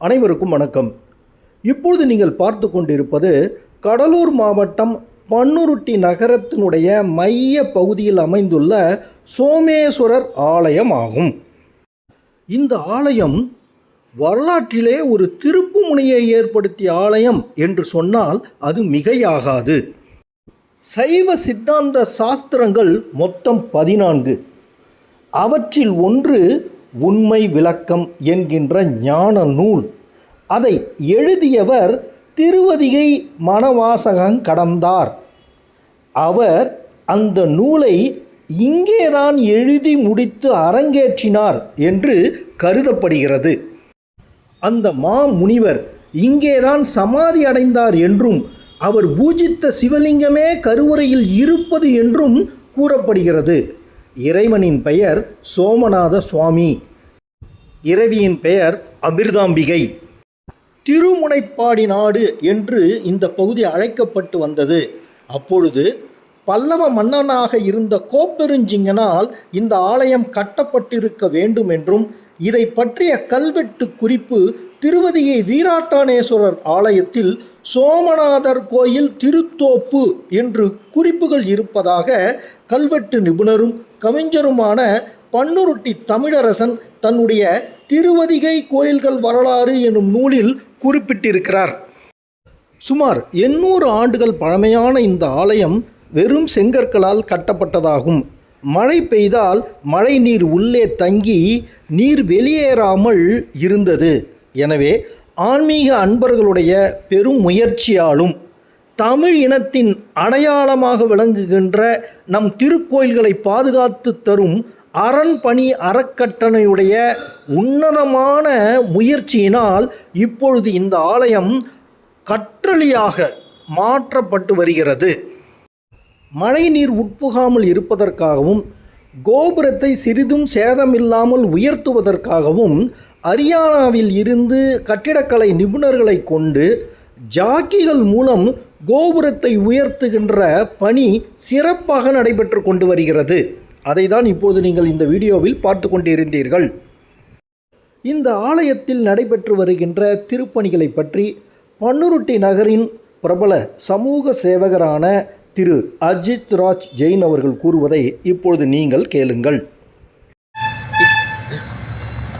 அனைவருக்கும் வணக்கம். இப்பொழுது நீங்கள் பார்த்து கொண்டிருப்பது கடலூர் மாவட்டம் பன்னுருட்டி நகரத்தினுடைய மைய பகுதியில் அமைந்துள்ள சோமேஸ்வரர் ஆலயம் ஆகும். இந்த ஆலயம் வரலாற்றிலே ஒரு திருப்பு முனையை ஏற்படுத்திய ஆலயம் என்று சொன்னால் அது மிகையாகாது. சைவ சித்தாந்த சாஸ்திரங்கள் மொத்தம் பதினான்கு. அவற்றில் ஒன்று உண்மை விளக்கம் என்கின்ற ஞான நூல். அதை எழுதியவர் திருவதிகை மனவாசகங் கடந்தார். அவர் அந்த நூலை இங்கேதான் எழுதி முடித்து அரங்கேற்றினார் என்று கருதப்படுகிறது. அந்த மா முனிவர் இங்கேதான் சமாதி அடைந்தார் என்றும் அவர் பூஜித்த சிவலிங்கமே கருவறையில் இருப்பது என்றும் கூறப்படுகிறது. இறைவனின் பெயர் சோமநாத சுவாமி. இறைவியின் பெயர் அமிர்தாம்பிகை. திருமுனைப்பாடி நாடு என்று இந்த பகுதி அழைக்கப்பட்டு வந்தது. அப்பொழுது பல்லவ மன்னனாக இருந்த கோப்பெருஞ்சிங்கனால் இந்த ஆலயம் கட்டப்பட்டிருக்க வேண்டும் என்றும் இதை பற்றிய கல்வெட்டு குறிப்பு திருவதியை வீராட்டானேஸ்வரர் ஆலயத்தில் சோமநாதர் கோயில் திருத்தோப்பு என்று குறிப்புகள் இருப்பதாக கல்வெட்டு நிபுணரும் கவிஞருமான பன்னுருட்டி தமிழரசன் தன்னுடைய திருவதிகை கோயில்கள் வரலாறு எனும் நூலில் குறிப்பிட்டிருக்கிறார். சுமார் எண்ணூறு ஆண்டுகள் பழமையான இந்த ஆலயம் வெறும் செங்கற்களால் கட்டப்பட்டதாகும். மழை பெய்தால் மழை நீர் உள்ளே தங்கி நீர் வெளியேறாமல் இருந்தது. எனவே ஆன்மீக அன்பர்களுடைய பெரும் முயற்சியாலும் தமிழ் இனத்தின் அடையாளமாக விளங்குகின்ற நம் திருக்கோயில்களை பாதுகாத்து தரும் அரண்பணி அறக்கட்டளையுடைய உன்னதமான முயற்சியினால் இப்பொழுது இந்த ஆலயம் கற்றளியாக மாற்றப்பட்டு வருகிறது. மழை நீர் உட்புகாமல் இருப்பதற்காகவும் கோபுரத்தை சிறிதும் சேதமில்லாமல் உயர்த்துவதற்காகவும் அரியானாவில் இருந்து கட்டிடக்கலை நிபுணர்களை கொண்டு ஜாக்கிகள் மூலம் கோபுரத்தை உயர்த்துகின்ற பணி சிறப்பாக நடைபெற்று கொண்டு வருகிறது. அதை தான் இப்போது நீங்கள் இந்த வீடியோவில் பார்த்து கொண்டிருந்தீர்கள். இந்த ஆலயத்தில் நடைபெற்று வருகின்ற திருப்பணிகளை பற்றி பன்னுருட்டி நகரின் பிரபல சமூக சேவகரான திரு அஜித் ராஜ் ஜெயின் அவர்கள் கூறுவதை இப்பொழுது நீங்கள் கேளுங்கள்.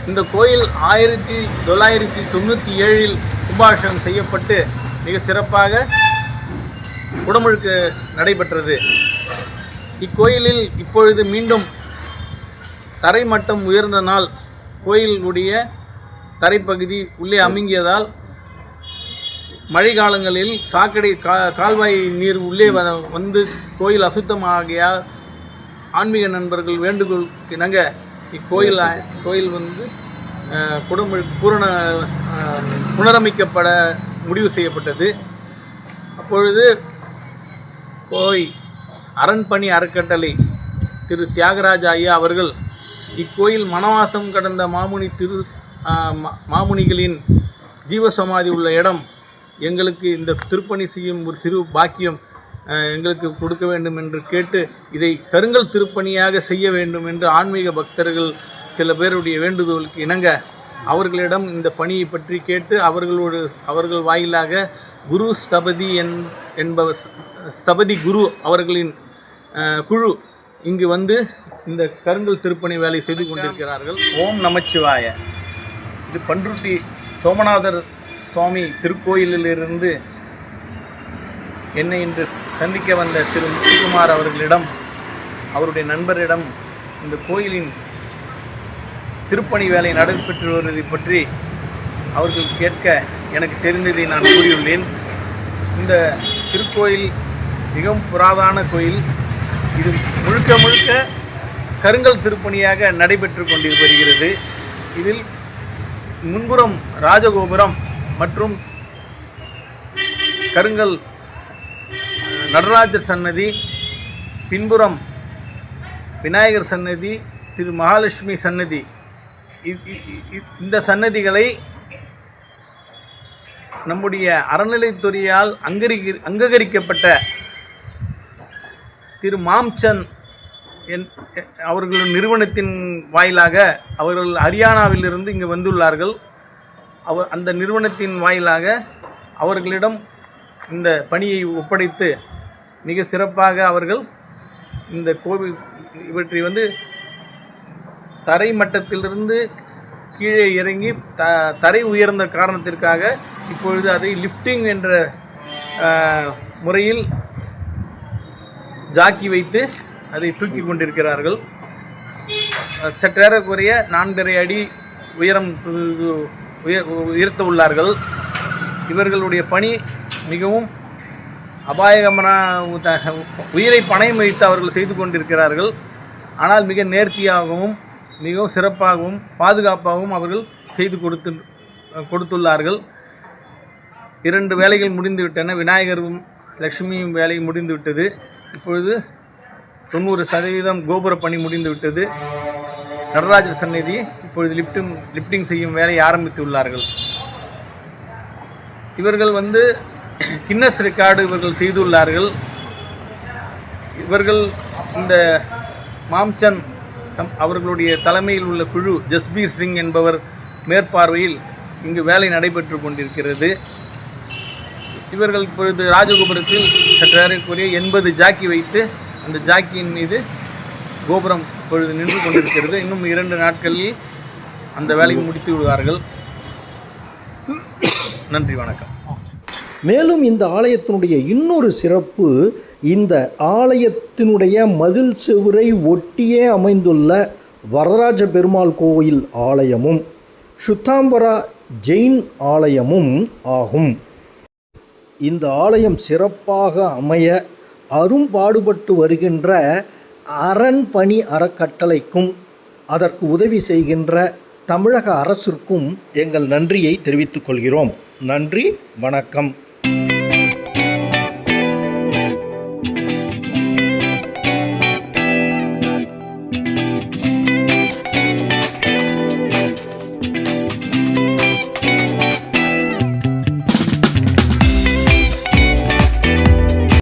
இந்த கோயில் ஆயிரத்தி தொள்ளாயிரத்தி தொண்ணூற்றி ஏழில் கும்பாபிஷேகம் செய்யப்பட்டு மிக சிறப்பாக உடமுழுக்கு நடைபெற்றது. இக்கோயிலில் இப்பொழுது மீண்டும் தரைமட்டம் உயர்ந்த நாள் கோயிலுடைய தரைப்பகுதி உள்ளே அமுங்கியதால் மழை காலங்களில் சாக்கடை கா கால்வாய் நீர் உள்ளே வந்து கோயில் அசுத்தமாகியால் ஆன்மீக நண்பர்கள் வேண்டுகோள் இணங்க இக்கோயில் கோயில் வந்து அஹ், பூரண புனரமைக்கப்பட முடிவு செய்யப்பட்டது. அப்பொழுது கோய் அரண்பணி அறக்கட்டளை திரு தியாகராஜ ஐயா அவர்கள் இக்கோயில் மனவாசம் கடந்த மாமுனி திரு மா- மாமுனிகளின் ஜீவசமாதி உள்ள இடம் எங்களுக்கு இந்த திருப்பணி செய்யும் ஒரு சிறு பாக்கியம் எங்களுக்கு கொடுக்க வேண்டும் என்று கேட்டு இதை கருங்கல் திருப்பணியாக செய்ய வேண்டும் என்று ஆன்மீக பக்தர்கள் சில பேருடைய வேண்டுதலுக்கு இணங்க அவர்களிடம் இந்த பணியை பற்றி கேட்டு அவர்களோடு அவர்கள் வாயிலாக குரு ஸ்தபதி என் என்பவர் ஸ்தபதி குரு அவர்களின் குழு இங்கு வந்து இந்த கருங்கல் திருப்பணி வேலை செய்து கொண்டிருக்கிறார்கள். ஓம் நமச்சிவாய. இது பன்ருட்டி சோமநாதர் சுவாமி திருக்கோயிலிலிருந்து என்னை இன்று சந்திக்க வந்த திரு முத்துக்குமார் அவர்களிடம் அவருடைய நண்பரிடம் இந்த கோயிலின் திருப்பணி வேலை நடைபெற்று வருவதை பற்றி அவர்கள் கேட்க எனக்கு தெரிந்ததை நான் கூறியுள்ளேன். இந்த திருக்கோயில் மிகவும் புராதான கோயில். இது முழுக்க முழுக்க கருங்கல் திருப்பணியாக நடைபெற்று கொண்டு வருகிறது இதில் முன்புறம் ராஜகோபுரம் மற்றும் கருங்கல் நடராஜர் சன்னதி பின்புறம் விநாயகர் சன்னதி திரு மகாலட்சுமி சன்னதி. இந்த சன்னதிகளை நம்முடைய அறநிலைத்துறையால் அங்கீகரி அங்கீகரிக்கப்பட்ட திரு மாம்சந்த் என் அவர்களின் நிறுவனத்தின் வாயிலாக அவர்கள் ஹரியானாவிலிருந்து இங்கு வந்துள்ளார்கள். அவர் அந்த நிறுவனத்தின் வாயிலாக அவர்களிடம் இந்த பணியை ஒப்படைத்து மிக சிறப்பாக அவர்கள் இந்த கோவில் இவற்றை வந்து தரை மட்டத்திலிருந்து கீழே இறங்கி த தரை உயர்ந்த காரணத்திற்காக இப்பொழுது அதை லிஃப்டிங் என்ற முறையில் ஜாக்கி வைத்து அதை தூக்கி கொண்டிருக்கிறார்கள். சற்றேறக்குறைய நான்கரை அடி உயரம் உயர்த்த உள்ளார்கள் இவர்களுடைய பணி மிகவும் அபாயகமான உயிரை பணயம் வைத்து அவர்கள் செய்து கொண்டிருக்கிறார்கள். ஆனால் மிக நேர்த்தியாகவும் மிகவும் சிறப்பாகவும் பாதுகாப்பாகவும் அவர்கள் செய்து கொடுத்து கொடுத்துள்ளார்கள். இரண்டு வேலைகள் முடிந்துவிட்டன. விநாயகரும் லக்ஷ்மியும் வேலை முடிந்துவிட்டது. இப்பொழுது தொண்ணூறு சதவீதம் கோபுர பணி முடிந்துவிட்டது. நடராஜர் சந்நிதி இப்பொழுது லிப்டிங் லிப்டிங் செய்யும் வேலையை ஆரம்பித்துள்ளார்கள் இவர்கள் வந்து கின்னஸ் ரெக்கார்டு இவர்கள் செய்துள்ளார்கள். இவர்கள் இந்த மாம்சந்த் அவர்களுடைய தலைமையில் உள்ள குழு ஜஸ்பீர் சிங் என்பவர் மேற்பார்வையில் இங்கு வேலை நடைபெற்று கொண்டிருக்கிறது. இவர்கள் இப்பொழுது ராஜகோபுரத்தில் சற்றேறக்குரிய எண்பது ஜாக்கி வைத்து அந்த ஜாக்கியின் மீது கோபுரம் இப்பொழுது நின்று கொண்டிருக்கிறது. இன்னும் இரண்டு நாட்களில் அந்த வேலையை முடித்து விடுவார்கள். நன்றி வணக்கம். மேலும் இந்த ஆலயத்தினுடைய இன்னொரு சிறப்பு இந்த ஆலயத்தினுடைய மதில் சுவரை ஒட்டியே அமைந்துள்ள வரதராஜ பெருமாள் கோயில் ஆலயமும் சுத்தாம்பரா ஜெயின் ஆலயமும் ஆகும். இந்த ஆலயம் சிறப்பாக அமைய அரும்பாடுபட்டு வருகின்ற அரண்பணி அறக்கட்டளைக்கும் அதற்கு உதவி செய்கின்ற தமிழக அரசிற்கும் எங்கள் நன்றியை தெரிவித்துக் கொள்கிறோம். நன்றி வணக்கம்.